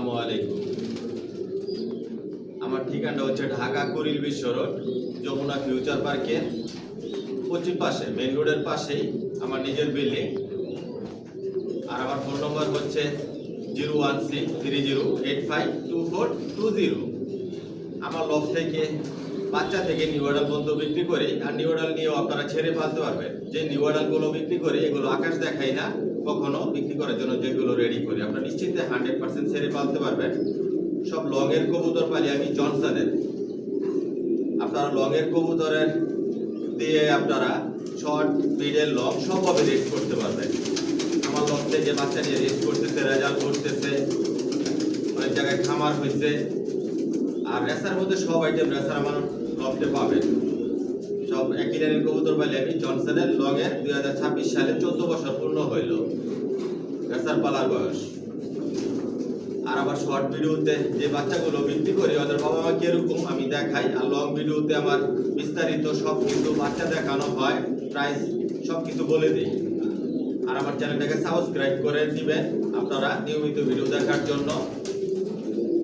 আসসালামু আলাইকুম। আমার ঠিকানা হচ্ছে ঢাকা করিল বিশ্ব রোড, যমুনা ফিউচার পার্কের পশ্চিম পাশে মেন রোডের পাশেই আমার নিজের বিল্ডিং। আর আমার ফোন নম্বর হচ্ছে zero one six three zero eight five two four two zero. আমার লফ থেকে বাচ্চা থেকে নিউ অর্ডার পর্যন্ত বিক্রি করি আর নিউডাল নিয়েও আপনারা ছেড়ে পালতে পারবেন। যে নিউডালগুলো বিক্রি করি, এগুলো আকাশ দেখাই না, কখনো বিক্রি করার জন্য যেগুলো রেডি করি। আপনারা নিশ্চিন্তে হান্ড্রেড পার্সেন্ট ছেড়ে পালতে পারবেন। সব লংয়ের কবুতর পালি আমি জনসনের আপনারা লংয়ের কবুতরের দিয়ে আপনারা শর্ট মিডল লং সবভাবে রেড করতে পারবেন। আমার লফটে যে বাচ্চা নিয়ে রেড করতেছে রেজাল্ট করতেছে, অনেক জায়গায় খামার হয়েছে রেসার মধ্যে সব আইটেম রেসার আমার লফটে পাবেন। সব একই লাইনের কবুতর পাইলে আমি জনসনের লং এর দুই হাজার ছাব্বিশ সালে চোদ্দ বছর পূর্ণ হইল। রেসার পালার বয়স। আর আবার শর্ট ভিডিওতে যে বাচ্চাগুলো বিক্রি করি, ওদের বাবা মা কীরকম আমি দেখাই। আর লং ভিডিওতে আমার বিস্তারিত সব কিছু বাচ্চা দেখানো হয় প্রাইস সব কিছু বলে দিই। আর আমার চ্যানেলটাকে সাবস্ক্রাইব করে দিবেন আপনারা নিয়মিত ভিডিও দেখার জন্য।